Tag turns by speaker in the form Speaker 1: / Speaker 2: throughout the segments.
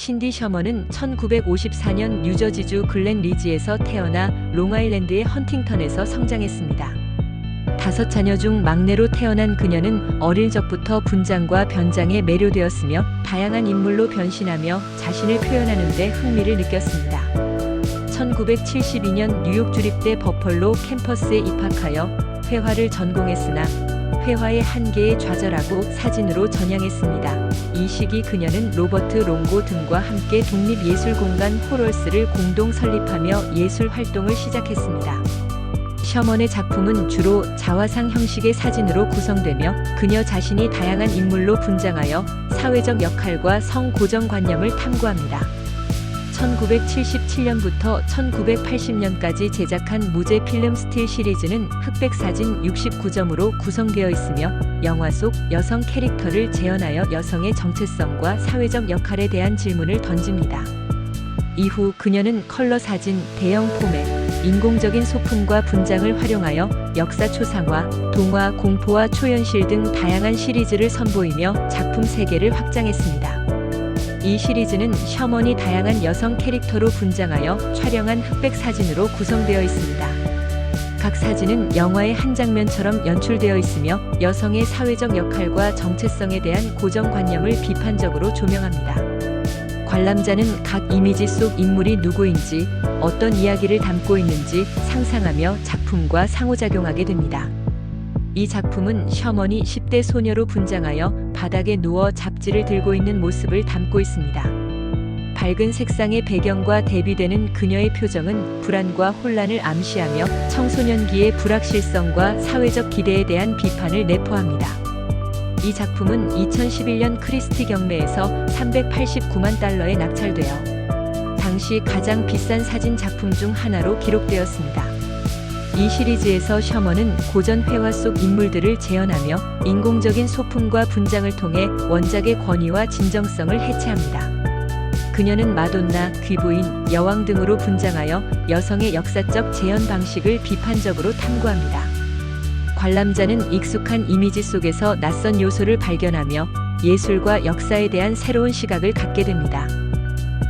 Speaker 1: 신디 셔먼은 1954년 뉴저지주 글렌 리지에서 태어나 롱아일랜드의 헌팅턴에서 성장했습니다. 다섯 자녀 중 막내로 태어난 그녀는 어릴 적부터 분장과 변장에 매료되었으며 다양한 인물로 변신하며 자신을 표현하는 데 흥미를 느꼈습니다. 1972년 뉴욕 주립대 버펄로 캠퍼스에 입학하여 회화를 전공했으나 회화의 한계에 좌절하고 사진으로 전향했습니다. 이 시기 그녀는 로버트 롱고 등과 함께 독립예술공간 호럴스를 공동 설립하며 예술 활동을 시작했습니다. 셔먼의 작품은 주로 자화상 형식의 사진으로 구성되며 그녀 자신이 다양한 인물로 분장하여 사회적 역할과 성고정관념을 탐구합니다. 1977년부터 1980년까지 제작한 무제 필름 스틸 시리즈는 흑백 사진 69점으로 구성되어 있으며 영화 속 여성 캐릭터를 재현하여 여성의 정체성과 사회적 역할에 대한 질문을 던집니다. 이후 그녀는 컬러 사진, 대형 포맷, 인공적인 소품과 분장을 활용하여 역사 초상화, 동화, 공포와 초현실 등 다양한 시리즈를 선보이며 작품 세계를 확장했습니다. 이 시리즈는 셔먼이 다양한 여성 캐릭터로 분장하여 촬영한 흑백 사진으로 구성되어 있습니다. 각 사진은 영화의 한 장면처럼 연출되어 있으며 여성의 사회적 역할과 정체성에 대한 고정관념을 비판적으로 조명합니다. 관람자는 각 이미지 속 인물이 누구인지 어떤 이야기를 담고 있는지 상상하며 작품과 상호작용하게 됩니다. 이 작품은 셔먼이 10대 소녀로 분장하여 바닥에 누워 잡지를 들고 있는 모습을 담고 있습니다. 밝은 색상의 배경과 대비되는 그녀의 표정은 불안과 혼란을 암시하며 청소년기의 불확실성과 사회적 기대에 대한 비판을 내포합니다. 이 작품은 2011년 크리스티 경매에서 389만 달러에 낙찰되어 당시 가장 비싼 사진 작품 중 하나로 기록되었습니다. 이 시리즈에서 셔먼은 고전 회화 속 인물들을 재현하며 인공적인 소품과 분장을 통해 원작의 권위와 진정성을 해체합니다. 그녀는 마돈나, 귀부인, 여왕 등으로 분장하여 여성의 역사적 재현 방식을 비판적으로 탐구합니다. 관람자는 익숙한 이미지 속에서 낯선 요소를 발견하며 예술과 역사에 대한 새로운 시각을 갖게 됩니다.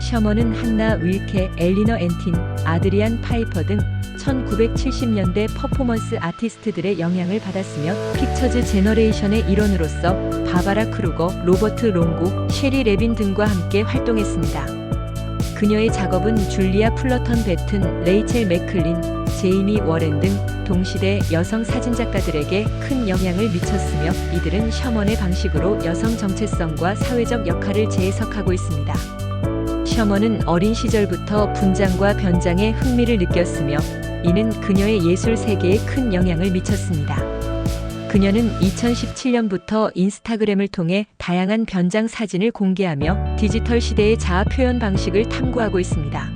Speaker 1: 셔먼은 한나 윌케, 엘리너 앤틴, 아드리안 파이퍼 등 1970년대 퍼포먼스 아티스트들의 영향을 받았으며 픽처즈 제너레이션의 일원으로서 바바라 크루거, 로버트 롱고, 셰리 레빈 등과 함께 활동했습니다. 그녀의 작업은 줄리아 플러턴 베튼, 레이첼 맥클린, 제이미 워렌 등 동시대 여성 사진작가들에게 큰 영향을 미쳤으며 이들은 셔먼의 방식으로 여성 정체성과 사회적 역할을 재해석하고 있습니다. 셔먼은 어린 시절부터 분장과 변장에 흥미를 느꼈으며 이는 그녀의 예술 세계에 큰 영향을 미쳤습니다. 그녀는 2017년부터 인스타그램을 통해 다양한 변장 사진을 공개하며 디지털 시대의 자아 표현 방식을 탐구하고 있습니다.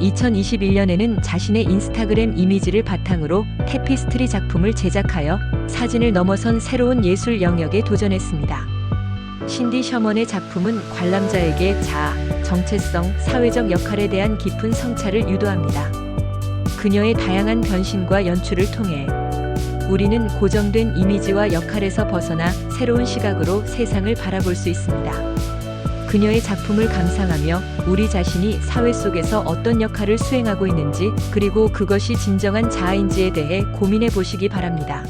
Speaker 1: 2021년에는 자신의 인스타그램 이미지를 바탕으로 테피스트리 작품을 제작하여 사진을 넘어선 새로운 예술 영역에 도전했습니다. 신디 셔먼의 작품은 관람자에게 자아, 정체성, 사회적 역할에 대한 깊은 성찰을 유도합니다. 그녀의 다양한 변신과 연출을 통해 우리는 고정된 이미지와 역할에서 벗어나 새로운 시각으로 세상을 바라볼 수 있습니다. 그녀의 작품을 감상하며 우리 자신이 사회 속에서 어떤 역할을 수행하고 있는지 그리고 그것이 진정한 자아인지에 대해 고민해 보시기 바랍니다.